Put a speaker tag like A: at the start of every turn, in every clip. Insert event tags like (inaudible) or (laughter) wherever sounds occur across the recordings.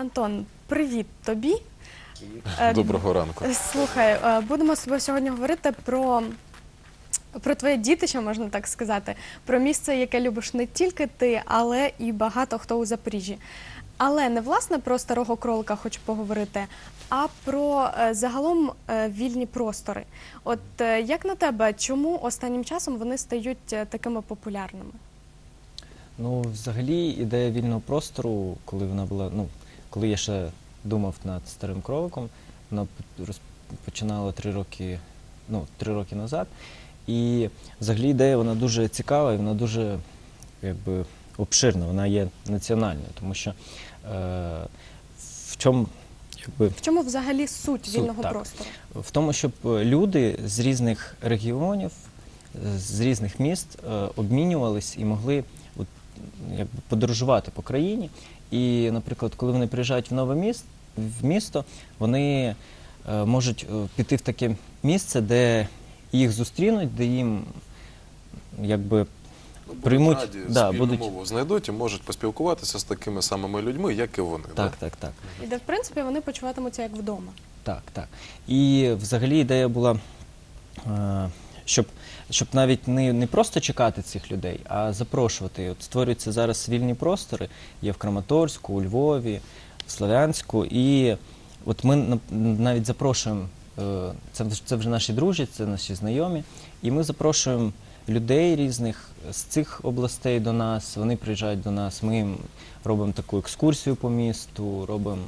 A: Антон, привіт тобі. Е,
B: Доброго ранку.
A: Слухай, е, будемо з тобою сьогодні говорити про, про твоє дітище, можна так сказати, про місце, яке любиш не тільки ти, але і багато хто у Запоріжжі. Але не власне про старого кролика хочу поговорити, а про е, загалом вільні простори. От як на тебе, чому останнім часом вони стають такими популярними?
C: Ну, взагалі, ідея вільного простору, коли вона була, ну, коли я ще думав над старим кроликом, вона починала три роки, ну, три роки назад. І взагалі ідея вона дуже цікава і вона дуже якби, обширна, вона є національною, тому що е, в чому якби,
A: В чому взагалі суть,
C: Суть,
A: вільного
C: так.
A: простору?
C: в тому, щоб е, люди з різних регіонів, з різних міст е, обмінювались і могли якби, подорожувати по країні. І, наприклад, коли вони приїжджають в нове місто, в місто, вони е, можуть е, піти в таке місце, де їх зустрінуть, де їм якби приймуть,
B: раді,
C: да,
B: спільну
C: будуть-
B: мову знайдуть і можуть поспілкуватися з такими самими людьми, як і вони.
C: так, так, так.
A: І де, в принципі, вони почуватимуться як вдома.
C: Так, так. І взагалі ідея була, е, щоб, щоб навіть не, не просто чекати цих людей, а запрошувати. От створюються зараз вільні простори, є в Краматорську, у Львові, в Слов'янську. І от ми на- навіть запрошуємо, е, це, це вже наші друзі, це наші знайомі, і ми запрошуємо людей різних з цих областей до нас. Вони приїжджають до нас, ми робимо таку екскурсію по місту, робимо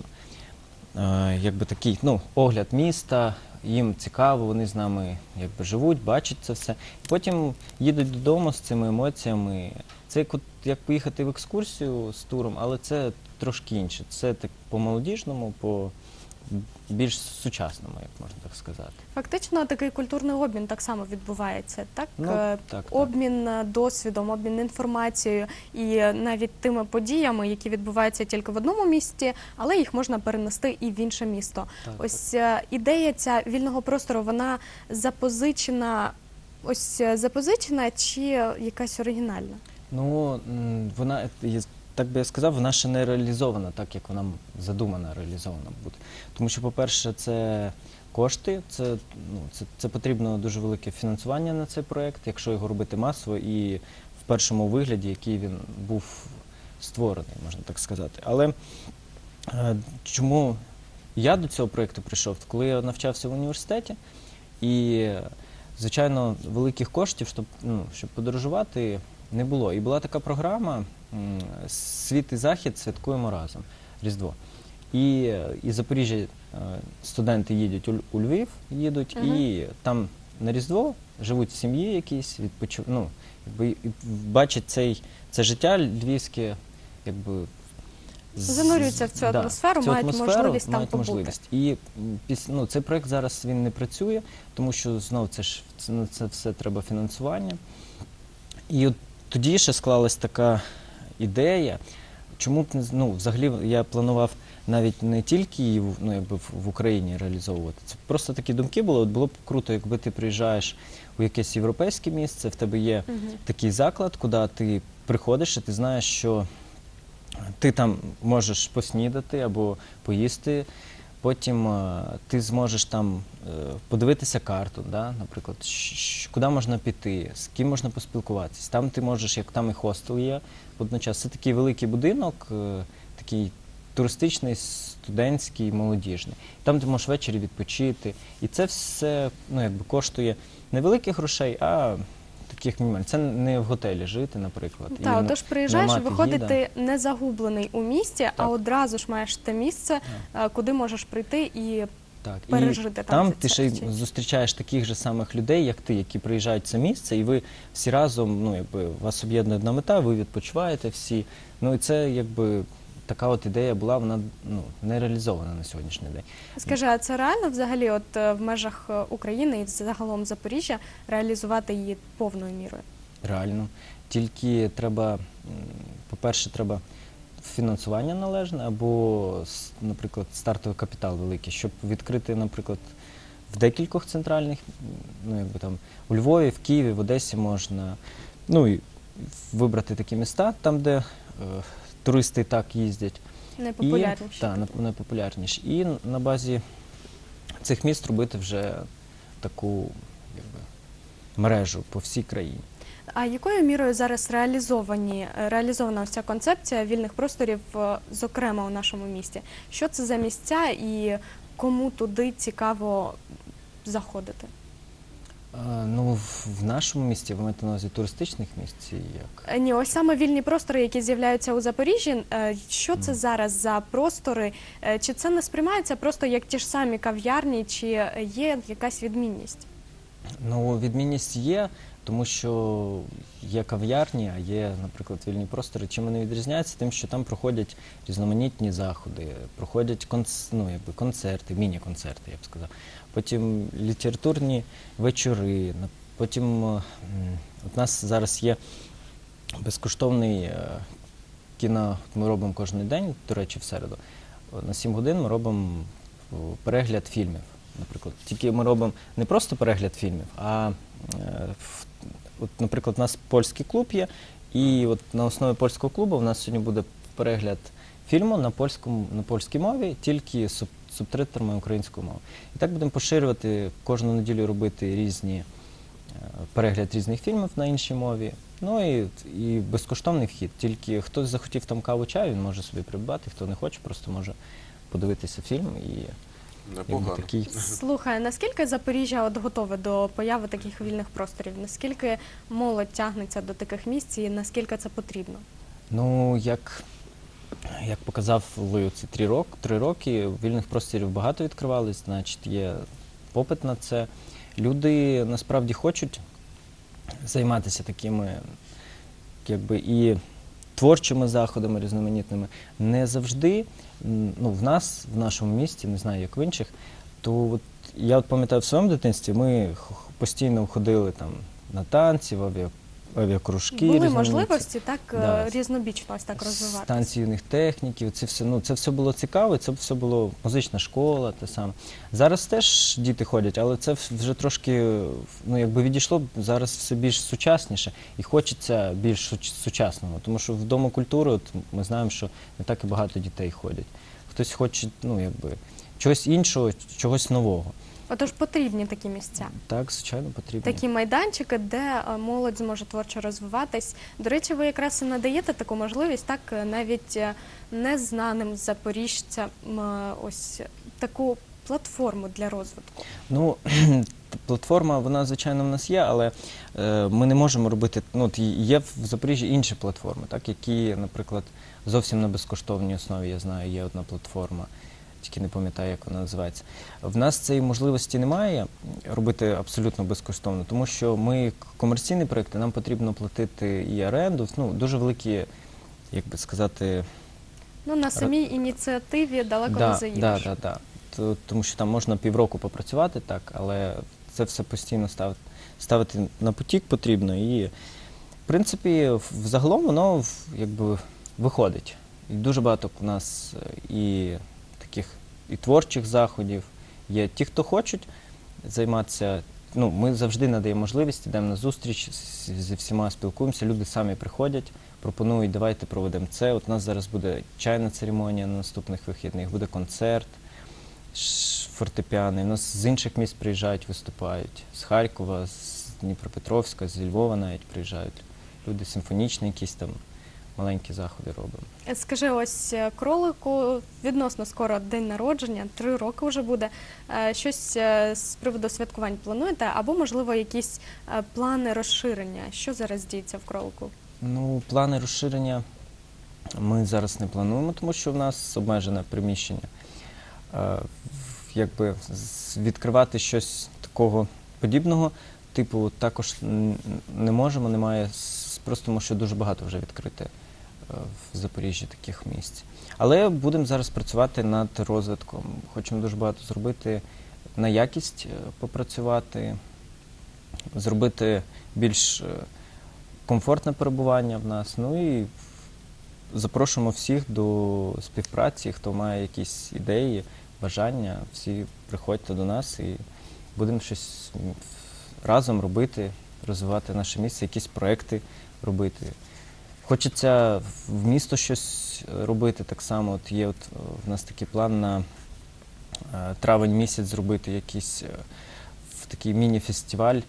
C: якби такий ну, огляд міста, їм цікаво, вони з нами якби живуть, бачать це все. Потім їдуть додому з цими емоціями. Це як, от, як поїхати в екскурсію з туром, але це трошки інше. Це так по-молодіжному, по більш сучасному, як можна так сказати.
A: Фактично, такий культурний обмін так само відбувається. Так,
C: Ну,
A: Е,
C: так, так.
A: обмін е, досвідом, обмін інформацією і е, навіть тими подіями, які відбуваються тільки в одному місті, але їх можна перенести і в інше місто.
C: Так,
A: Ось е, ідея ця вільного простору, вона запозичена. Ось запозичена чи якась оригінальна?
C: Ну, вона, є- так би я сказав, вона ще не реалізована так, як вона задумана реалізована бути. Тому що, по-перше, це кошти, це, ну, це, це потрібно дуже велике фінансування на цей проєкт, якщо його робити масово і в першому вигляді, який він був створений, можна так сказати. Але е, чому я до цього проєкту прийшов? Коли я навчався в університеті, і, звичайно, великих коштів, щоб, ну, щоб подорожувати, не було. І була така програма Світ і Захід святкуємо разом Різдво. І із Запоріжжя е, студенти їдуть у у Львів, їдуть,
A: Мгм.
C: і там на Різдво живуть в сім'ї якісь, відпочив... ну, якби, і бачать цей, це життя львівське, якби.
A: Занурюються в цю атмосферу,
C: цю
A: мають можливість там
C: мають
A: побути.
C: можливість. І м, піс- ну, цей проект зараз він не працює, тому що знову це ж це, на це все треба фінансування. І от тоді ще склалась така ідея. Чому б ну, взагалі я планував навіть не тільки її ну, якби в Україні реалізовувати. Це просто такі думки були. От було б круто, якби ти приїжджаєш у якесь європейське місце, в тебе є
A: угу.
C: такий заклад, куди ти приходиш, і ти знаєш, що ти там можеш поснідати або поїсти. Потім е, ти зможеш там е, подивитися карту, да? наприклад, куди можна піти, з ким можна поспілкуватися. Там ти можеш, як там і хостел є водночас. Це такий великий будинок, е, такий туристичний, студентський, молодіжний. Там ти можеш ввечері відпочити. І це все ну, якби коштує невеликих грошей, а таких мінімальних. Це не в готелі жити, наприклад. і
A: Так, отож приїжджаєш,
C: наймати
A: виходить,
C: гіда.
A: ти не загублений у місті, а одразу ж маєш те місце, е, куди можеш прийти і
C: Так,
A: пережити там
C: і там ти ще й зустрічаєш таких же самих людей, як ти, які приїжджають в це місце, і ви всі разом, ну якби вас об'єднує одна мета, ви відпочиваєте всі. Ну і це якби така от ідея була, вона ну не реалізована на сьогоднішній день.
A: Скажи, а це реально взагалі, от е, в межах е, України і загалом Запоріжжя реалізувати її повною мірою?
C: Реально. Тільки треба, по-перше, треба фінансування належне або, наприклад, стартовий капітал великий, щоб відкрити, наприклад, в декількох центральних, ну якби там у Львові, в Києві, в Одесі можна, ну і вибрати такі міста, там, де е, туристи і так їздять.
A: Найпопулярніші.
C: І, та, най- найпопулярніші. І на базі цих міст робити вже таку якби, мережу по всій країні.
A: А якою мірою зараз реалізовані реалізована ось ця концепція вільних просторів, е, зокрема у нашому місті? Що це за місця і кому туди цікаво заходити?
C: Ну, в, нашому місті, ви маєте на увазі туристичних місць, як?
A: Е, Ні, ось саме вільні простори, які з'являються у Запоріжжі. е, Що це зараз за простори? Е, Чи це не сприймається просто як ті ж самі кав'ярні, чи є якась відмінність?
C: Ну, відмінність є, тому що є кав'ярні, а є, наприклад, вільні простори. Чим вони відрізняються? Тим, що там проходять різноманітні заходи, проходять конц... ну, якби концерти, міні-концерти, я б сказав. Потім літературні вечори. Потім е, от у нас зараз є безкоштовний е, кіно, ми робимо кожен день, до речі, в середу. На 7 годин ми робимо перегляд фільмів. Наприклад, тільки ми робимо не просто перегляд фільмів, а е, от, наприклад, у нас польський клуб є, і от на основі польського клубу в нас сьогодні буде перегляд фільму на польському на польській мові, тільки суб, субтитрами українською мовою. І так будемо поширювати кожну неділю робити різні е, перегляд різних фільмів на іншій мові. Ну і, і безкоштовний вхід. Тільки хтось захотів там каву чаю, він може собі придбати, хто не хоче, просто може подивитися фільм і
B: Непогано.
C: такий.
A: Слухай, наскільки Запоріжжя от готове до появи таких вільних просторів? Наскільки молодь тягнеться до таких місць і наскільки це потрібно?
C: Ну, як, як показав Лою ці три роки, три роки, вільних просторів багато відкривались, значить, є попит на це. Люди насправді хочуть займатися такими, якби і творчими заходами різноманітними. Не завжди, ну, в нас, в нашому місті, не знаю, як в інших, то от я от пам'ятаю в своєму дитинстві, ми постійно ходили там на танці, в авіа, авіакружки.
A: Були можливості так е,
C: Да.
A: різнобічно ось так розвиватися.
C: Станції юних техніків, це все, ну, це все було цікаво, це все було музична школа, те саме. Зараз теж діти ходять, але це вже трошки ну, якби відійшло зараз все більш сучасніше і хочеться більш суч- сучасному. Тому що в Дому культури от, ми знаємо, що не так і багато дітей ходять. Хтось хоче ну, якби, чогось іншого, чогось нового.
A: Отож потрібні такі місця.
C: Так, звичайно, потрібно.
A: Такі майданчики, де е, молодь зможе творчо розвиватись. До речі, ви якраз і надаєте таку можливість, так е, навіть е, незнаним запоріжцям е, ось таку платформу для розвитку.
C: Ну, (clears throat) платформа, вона, звичайно, в нас є, але е, ми не можемо робити. Ну, от є в Запоріжжі інші платформи, так, які, наприклад, зовсім на безкоштовній основі, я знаю, є одна платформа, тільки не пам'ятаю, як вона називається. В нас цієї можливості немає робити абсолютно безкоштовно, тому що ми комерційні проекти, нам потрібно платити і оренду, ну, дуже великі, як би сказати,
A: Ну на самій ініціативі далеко
C: да,
A: не заїдеш.
C: Да, да, да. То- Тому що там можна півроку попрацювати так, але це все постійно ставити, ставити на потік потрібно. І, в принципі, взагалом воно якби виходить. І дуже багато у нас е, і таких і творчих заходів. Є ті, хто хочуть займатися. Ну, ми завжди надаємо можливість, йдемо на зустріч зі всіма спілкуємося. Люди самі приходять, пропонують, давайте проведемо це. От у нас зараз буде чайна церемонія на наступних вихідних, буде концерт фортепіаний. У нас з інших міст приїжджають, виступають. З Харкова, з Дніпропетровська, з Львова навіть приїжджають. Люди симфонічні якісь там маленькі заходи робимо.
A: Е, Скажи, ось е, кролику відносно скоро день народження, три роки вже буде. Е, Щось з приводу святкувань плануєте, або можливо якісь плани розширення? Що зараз діється в кролику?
C: Ну, плани розширення ми зараз не плануємо, тому що в нас обмежене приміщення. Якби відкривати щось такого подібного, типу, також не можемо, немає, просто тому що дуже багато вже відкрите в Запоріжжі таких місць. Але будемо зараз працювати над розвитком. Хочемо дуже багато зробити на якість е, попрацювати, зробити більш е, комфортне перебування в нас. Ну і запрошуємо всіх до співпраці, хто має якісь ідеї, бажання, всі приходьте до нас і будемо щось разом робити, розвивати наше місце, якісь проекти робити. Хочеться в місто щось робити так само. От є от е, в нас такий план на е, травень місяць зробити якийсь е, в такий міні-фестиваль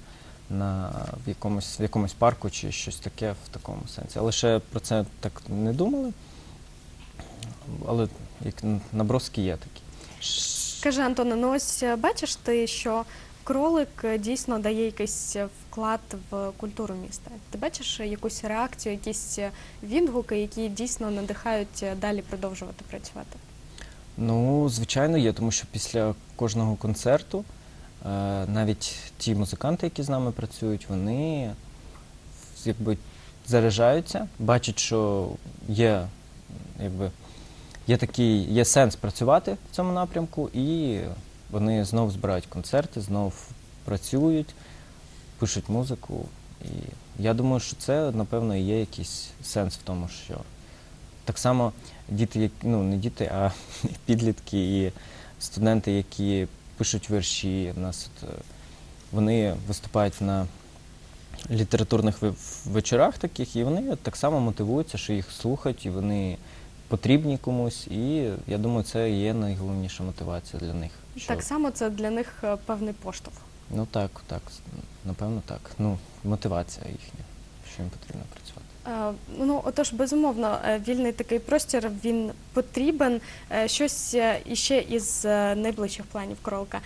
C: на в якомусь в якомусь парку чи щось таке в такому сенсі. Але ще про це так не думали. Але як наброски є такі.
A: Скажи, Антоне, ну ось е, бачиш ти, що кролик е, дійсно дає якийсь е, вклад в культуру міста. Ти бачиш е, якусь реакцію, якісь відгуки, які дійсно надихають далі продовжувати працювати?
C: Ну, звичайно, є, тому що після кожного концерту навіть ті музиканти, які з нами працюють, вони якби заряджаються, бачать, що є, якби, є такий, є сенс працювати в цьому напрямку, і вони знов збирають концерти, знов працюють, пишуть музику. І я думаю, що це, напевно, є якийсь сенс в тому, що так само діти, ну не діти, а (laughs) підлітки і студенти, які пишуть вірші, у нас от, е, вони виступають на літературних вечорах таких, і вони так само мотивуються, що їх слухають, і вони потрібні комусь. І я думаю, це є найголовніша мотивація для них. що-
A: Так само це для них е, певний поштовх.
C: Ну так, так, напевно, так. Ну, мотивація їхня, що їм потрібно працювати.
A: Е, Ну, отож, безумовно, е, вільний такий простір він потрібен. Щось іще із найближчих планів кролика.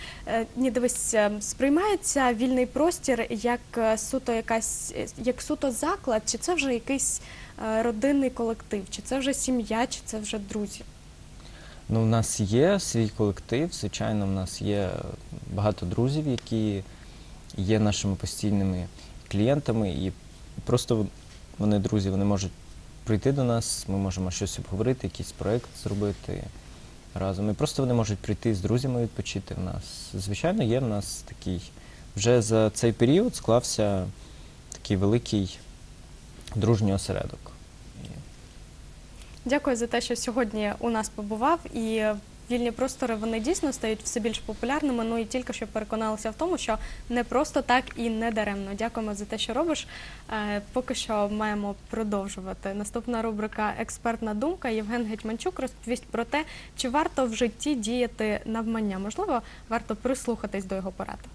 A: Ні, дивись, сприймається вільний простір як суто якась як суто заклад, чи це вже якийсь родинний колектив, чи це вже сім'я, чи це вже друзі.
C: Ну, у нас є свій колектив, звичайно, в нас є багато друзів, які є нашими постійними клієнтами, і просто вони, друзі, вони можуть прийти до нас, ми можемо щось обговорити, якийсь проєкт зробити разом. І просто вони можуть прийти з друзями відпочити в нас. Звичайно, є в нас такий. Вже за цей період склався такий великий дружній осередок.
A: Дякую за те, що сьогодні у нас побував і. Вільні простори вони дійсно стають все більш популярними. Ну і тільки що переконалися в тому, що не просто так і не даремно. Дякуємо за те, що робиш. Е, Поки що маємо продовжувати. Наступна рубрика Експертна думка. Євген Гетьманчук розповість про те, чи варто в житті діяти навмання. Можливо, варто прислухатись до його поради.